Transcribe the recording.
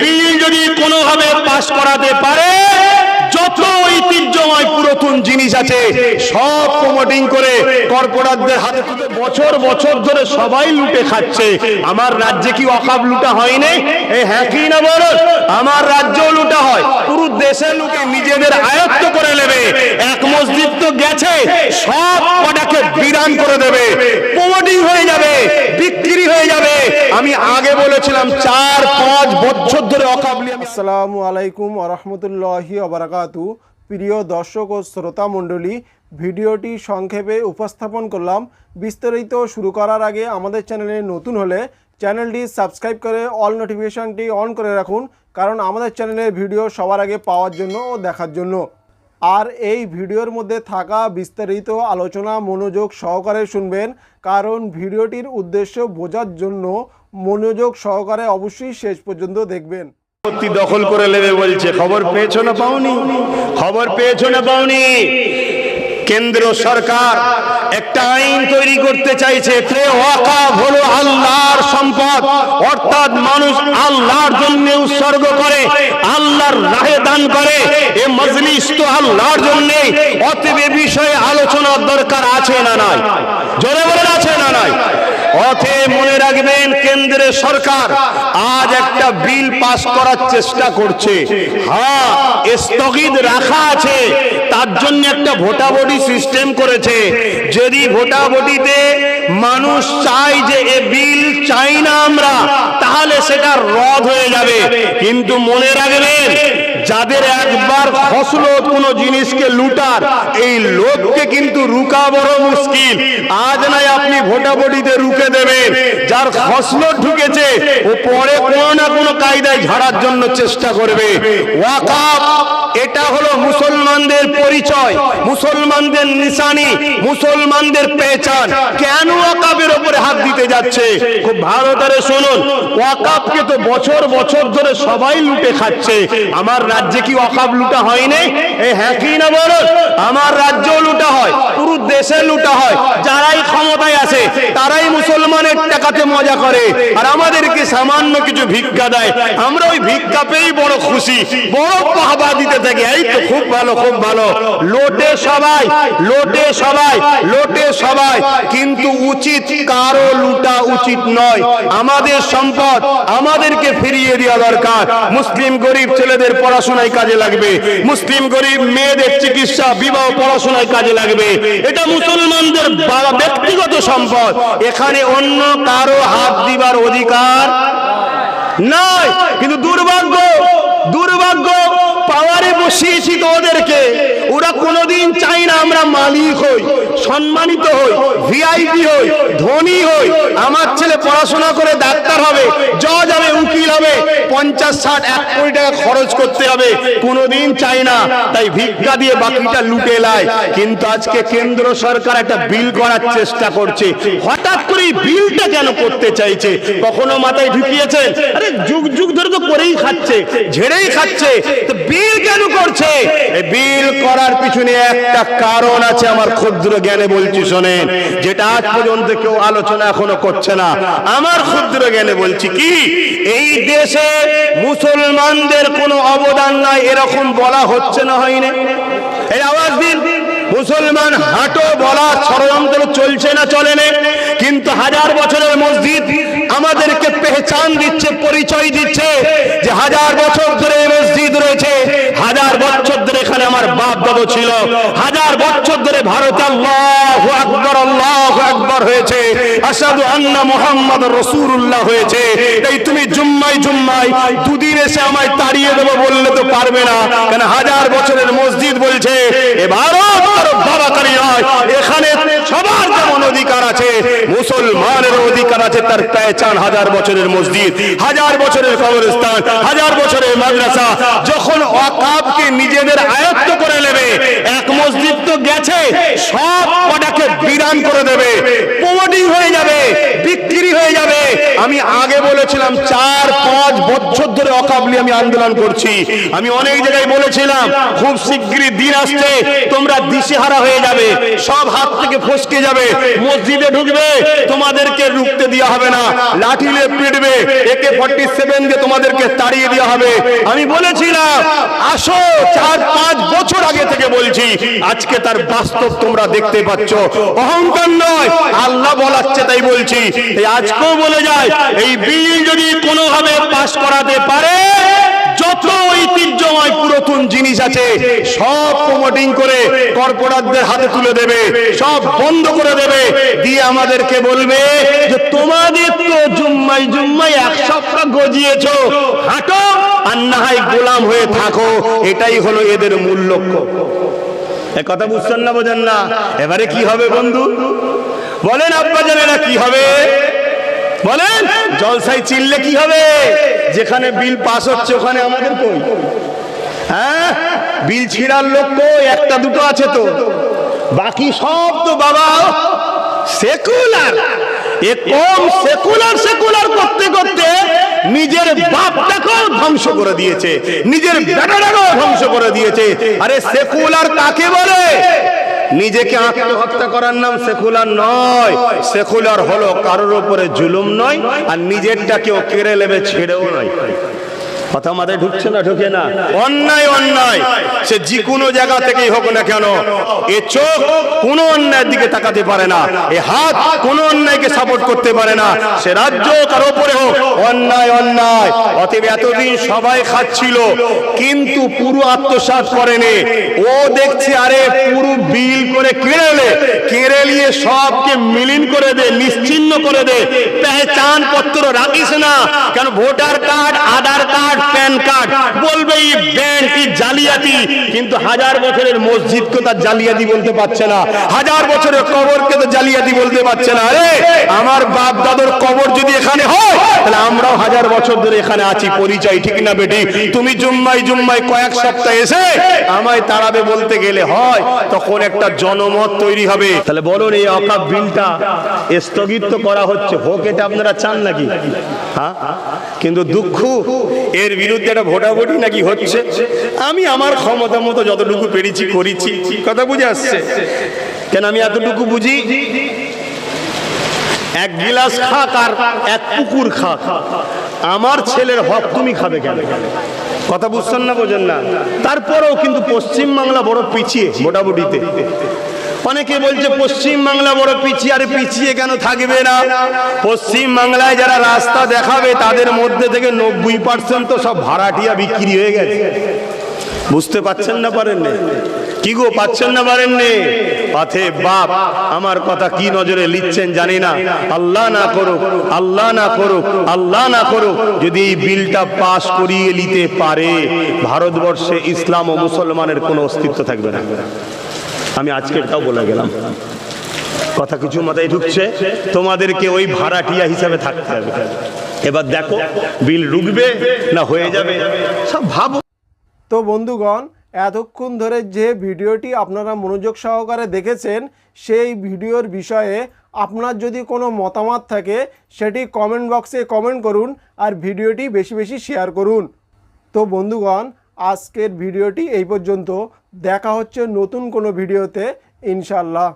বিল যদি কোনোভাবে পাশ করাতে পারে, যত ঐতিহ্যময় পুরাতন জিনিস আছে, সব প্রমোটিং করে কর্পোরেটদের হাতে তুলে বছর বছর ধরে সবাই লুটে খাচ্ছে। আমার রাজ্যে কি অকাব লুটা হয়নি এই হ্যাঁ কি না বলো? আমার রাজ্যেও লুটা হয়। পুরো দেশের লোকে নিজেদের আয়ত্ত করে নেবে। এক মসজিদ তো গেছে, সব কটাকে বিরান করে দেবে। প্রমোটিং হয়ে যাবে। বিক্রি হয়ে যাবে। আমি আগে বলেছিলাম, চার পাঁচ বছর ধরে অকাবলি আসসালামু আলাইকুম আরহামতুল্লাহি অবরাকাতু প্রিয় দর্শক ও শ্রোতা মণ্ডলী, ভিডিওটি সংক্ষেপে উপস্থাপন করলাম। বিস্তারিত শুরু করার আগে আমাদের চ্যানেলে নতুন হলে চ্যানেলটি সাবস্ক্রাইব করে অল নোটিফিকেশনটি অন করে রাখুন, কারণ আমাদের চ্যানেলের ভিডিও সবার আগে পাওয়ার জন্য ও দেখার জন্য। আর এই ভিডিওর মধ্যে থাকা বিস্তারিত আলোচনা, মনোযোগ সহকারে শুনবেন। কারণ ভিডিওটির উদ্দেশ্য বোঝার জন্য মনোযোগ সহকারে অবশ্যই শেষ পর্যন্ত দেখবেন। দখল করে নেবে বলছে। খবর পেয়েছ না পাওনি? খবর পেয়েছ না পাওনি? কেন্দ্র সরকার একটা আইন তৈরি করতে চাইছে হলো আল্লাহর সম্পদ। অর্থাৎ মানুষ আল্লাহর জন্য উৎসর্গ করে, আল্লাহর রাহে দান করে। এ মজলিস তো আল্লাহর জন্যে। অতএব বিষয়ে আলোচনার দরকার আছে না নাই? জোরে বলে অতএব মনে রাখবেন কেন্দ্রের সরকার আজ একটা বিল পাস করার চেষ্টা করছে। হ্যাঁ স্থগিত রাখা আছে। তার জন্য একটা ভোটাভুটি সিস্টেম করেছে। যদি ভোটাভুটিতে মানুষ চায় যে এ বিল চাই না আমরা, তাহলে সেটা রদ হয়ে যাবে। কিন্তু মনে রাখবেন, যাদের একবার ফসলো কোনো জিনিসকে লুটার, এই লোককে কিন্তু রুকা বড় মুশকিল। আজ নাই আপনি ভোটাভুটিতে রুকে দেবেন যার ফসলো ঢুকেছে, ও পরে কোনো না কোনো কায়দায় ঝাড়ার জন্য চেষ্টা করবে। ওয়াকাফ এটা হলো মুসলমানদের পরিচয়, মুসলমানদের নিশানি, মুসলমানদের পেহচান। কেন ওয়াকাফের উপরে হাত দিতে যাচ্ছে? খুব ভালো করে শুনুন। ওয়াকাফকে তো বছর বছর ধরে সবাই লুটে খাচ্ছে। আমার রাজ্যে কি ওয়াকাফ লুটা হয়নি? এই হ্যাঁ কি না বলুন? আমার রাজ্যেও লুটা হয়, পুরো দেশে লুটা হয়। যারাই ক্ষমতায় আছে, তারাই মুসলমানের টাকাতে মজা করে। আর আমাদেরকে সামান্য কিছু ভিক্ষা দেয়। আমরা ওই ভিক্ষা পেয়েই বড় খুশি। বড় পাহবা দিতে থাকি। এই তো খুব ভালো খুব ভালো। লোটে সবাই লোটে সবাই লোটে সবাই। কিন্তু উচিত কারও লুটা উচিত নয়। আমাদের সম্পদ আমাদেরকে ফিরিয়ে দেওয়া দরকার। মুসলিম গরিব ছেলেদের পড়াশোনায় কাজে লাগবে। মুসলিম গরিব মেয়েদের চিকিৎসা, বিবাহ, পড়াশোনায় কাজে লাগবে। এটা মুসলমানদের ব্যক্তিগত সম্পদ। এখানে অন্য কারও হাত দিবার অধিকার নয় কিন্তু দুর্ভাগ্য দুর্ভাগ্য, পাওয়ারে বসিয়েছি তো ওদেরকে ওরা কোনোদিন চাই না আমরা মালিক হই, সম্মানিত হই ভিআইপি হই, ধনী হই। আমার ছেলে পড়াশোনা করে ডাক্তার হবে জজ হবে উকিল হবে। পঞ্চাশ ষাট, এক কোটি টাকা খরচ করতে হবে। কোনোদিন চাই না। তাই ভিক্ষা দিয়ে বাকিটা লুটে লায় কিন্তু আজকে কেন্দ্র সরকার একটা বিল করার চেষ্টা করছে। হঠাৎ করে বিলটা কেন করতে চাইছে? কখনো মাথায় ঢুকিয়েছেন আরে যুগ যুগ ধরে তো করেই খাচ্ছে, ঝেড়েই খাচ্ছে। তো বিল কেন করছে? বিল করার পিছনে একটা কারণ আছে আমার ক্ষুদ্র জ্ঞানে বলছি, শোনেন। যেটা আজ পর্যন্ত কেউ আলোচনা এখনও করছে না। আমার ক্ষুদ্র জ্ঞানে বলছি কি? এই দেশে মুসলমানদের কোনো অবদান নাই, এরকম বলা হচ্ছে না হয়নি এই আওয়াজ দিন। মুসলমান হাঁটো, বলা ষড়যন্ত্র চলছে না, চলে না। কিন্তু হাজার বছরের মসজিদ আমাদেরকে পেহচান দিচ্ছে, পরিচয় দিচ্ছে যে হাজার বছর ধরে এই মসজিদ রয়েছে হাজার বছর ধরে এখানে আমার ছিল। হাজার বছর ধরে ভারতে আল্লাহ আকবর আল্লাহ আকবর হয়েছে। আসাদু আন্না মোহাম্মদ রসুল্লাহ হয়েছে। এই তুমি জুম্মাই জুম্মাই দুদিন এসে আমায় তাড়িয়ে দেবো বললে তো পারবে না। কেন হাজার বছরের মসজিদ বলছে এ ভারত কারও বাবাকারী নয় এখানে সবার যেমন অধিকার আছে মুসলমানের অধিকার আছে তার পেচান হাজার বছরের মসজিদ, হাজার বছরের কবরস্থান, হাজার বছরের মাদ্রাসা। যখন অকাবকে নিজেদের আয়ত্ত করে নেবে, এক মসজিদ তো গেছে, সব কটাকে বিরান করে দেবে। প্রমোটিং হয়ে যাবে, বিক্রি হয়ে যাবে। আমি আগে বলেছিলাম, চার পাঁচ বছর ধরে অকাবলি আমি আন্দোলন করছি। আমি অনেক জায়গায় বলেছিলাম, খুব শীঘ্রই দিন আসছে, তোমরা দিশেহারা হয়ে যাবে, সব হাত থেকে ফসকে যাবে, মসজিদে ঢুকবে, তোমাদেরকে রুখতে দেওয়া হবে না লাঠিলে পিটবে একে ফর্টি সেভেন দিয়ে তোমাদেরকে তাড়িয়ে দেওয়া হবে। আমি বলেছিলাম, আসো চার পাঁচ বছর আগে থেকে বলছি, আজকে তার বাস্তব তোমরা দেখতে পাচ্ছ। অহংকার নয়, আল্লাহ বলাচ্ছে তাই বলছি। আজকেও বলে যায়, এই বিল যদি কোনোভাবে পাশ করাতে পারে যত ঐতিহ্যময় পুরাতন জিনিস আছে, সব প্রমোটিং করে কর্পোরেটদের হাতে তুলে দেবে, সব বন্ধ করে দেবে। দিয়ে আমাদেরকে বলবে যে, তোমাদের তো জুম্মাই জুম্মাই এক সপ্তাহ গজিয়েছো। হাঁটো আর না হয় গোলাম হয়ে থাকো। এটাই হলো এদের মূল লক্ষ্য। কথা বুঝছেন না, বোঝেন না? এবারে কি হবে বন্ধু? বলেন আব্বা জানেরা কি হবে? বলেন জলসাই চিনলে কি হবে? যেখানে বিল পাস হচ্ছে ওখানে আমাদের কই? হ্যাঁ? বিল ছিঁড়ার লোক কই? একটা দুটো আছে তো। বাকি সব তো বাবা সেকুলার। এ কম সেকুলার সেকুলার করতে করতে নিজের বাপটাকেও ধ্বংস করে দিয়েছে। নিজের বেটাটাকেও ধ্বংস করে দিয়েছে। আরে সেকুলার কাকে বলে? নিজেকে আত্মহত্যা করার নাম সেকুলার নয়। সেকুলার হলো কারোর উপরে জুলুম নয়, আর নিজেরটা কেউ কেড়ে নেবে, ছেড়েও নয়। কথা মাথায় ঢুকছে না, ঢুকে না? অন্যায় অন্যায়। সে যে কোনো জায়গা থেকেই হোক না কেন, এ চোখ কোনো অন্যায়ের দিকে তাকাতে পারে না, এ হাত কোনো অন্যায়কে সাপোর্ট করতে পারে না, সে রাজ্য কার ওপরে হোক, অন্যায় অন্যায়। অতএব এতদিন সবাই খাচ্ছিল, কিন্তু পুরো আত্মসাৎ করেনি। ও দেখছে, আরে পুরো বিল করে কেড়ে নে কেড়ে নিয়ে সবকে মিলিন করে দে, নিশ্চিন্ন করে দে। পেহচান পত্র রাখিস না, কেন voter card, Aadhaar card PAN card বলবে এই ব্যাংক এই জালিয়াতি? কিন্তু হাজার বছরের মসজিদকে তার জালিয়াতি বলতে পারছে না। হাজার বছরের কবরকে তো জালিয়াতি বলতে পারছে না। আরে, আমার বাপ দাদুর কবর যদি এখানে হয়, তাহলে আমরাও হাজার বছর ধরে এখানে আছি। পরিচয় ঠিক না বেটি? তুমি জুম্মাই জুম্মাই কয়েক সপ্তাহ এসে আমায় তাড়াবে বলতে গেলে হয়, তখন একটা জনমত তৈরি হবে। তাহলে বলুন এই অকাপ বিলটা স্থগিত করা হচ্ছে। হোক, এটা আপনারা চান নাকি? হ্যাঁ? কিন্তু দুঃখ, এর বিরুদ্ধে একটা ভোটাভুটি নাকি হচ্ছে? আমি আমার ক্ষমতা মতো যতটুকু পেরেছি, করেছি। কথা বুঝে আসছে? কেন আমি এতটুকু বুঝি? এক গিলাস খাক আর এক পুকুর খাক। আমার ছেলের হক তুমি খাবে কেন? কথা বুঝছেন না, বোঝেন না? তারপরেও কিন্তু পশ্চিম বাংলা বড় পিছিয়ে মোটামুটিতে অনেকে বলছে, পশ্চিম বাংলা বড় পিছিয়ে, আরে পিছিয়ে কেন থাকবে না? পশ্চিম বাংলায় যারা রাস্তা দেখাবে, তাদের মধ্যে থেকে নব্বই পার্সেন্ট তো সব ভাড়াটিয়া বিক্রি হয়ে গেছে। বুঝতে পাচ্ছেন না পারেন? কি গো, পাচ্ছেন না পারেন পাথে বাপ, আমার কথা কি নজরে লিখছেন জানি না। আল্লাহ না করুক, আল্লাহ না করুক, আল্লাহ না করুক, যদি এই বিলটা পাশ করিয়ে নিতে পারে, ভারতবর্ষে ইসলাম ও মুসলমানের কোনো অস্তিত্ব থাকবে না। আমি আজকেরটাও বলে গেলাম। কথা কিছু মাথায় ঢুকছে, তোমাদেরকে ওই ভাড়াটিয়া হিসাবে থাকতে হবে। এবার দেখো, বিল রুখবে না হয়ে যাবে? সব ভাবো। তো বন্ধুগণ, এতক্ষণ ধরে যে ভিডিওটি আপনারা মনোযোগ সহকারে দেখেছেন, সেই ভিডিওর বিষয়ে আপনার যদি কোনো মতামত থাকে, সেটি কমেন্ট বক্সে কমেন্ট করুন আর ভিডিওটি বেশি বেশি শেয়ার করুন। তো বন্ধুগণ, আজকের ভিডিওটি এই পর্যন্ত। দেখা হচ্ছে নতুন কোনো ভিডিওতে ইনশাল্লাহ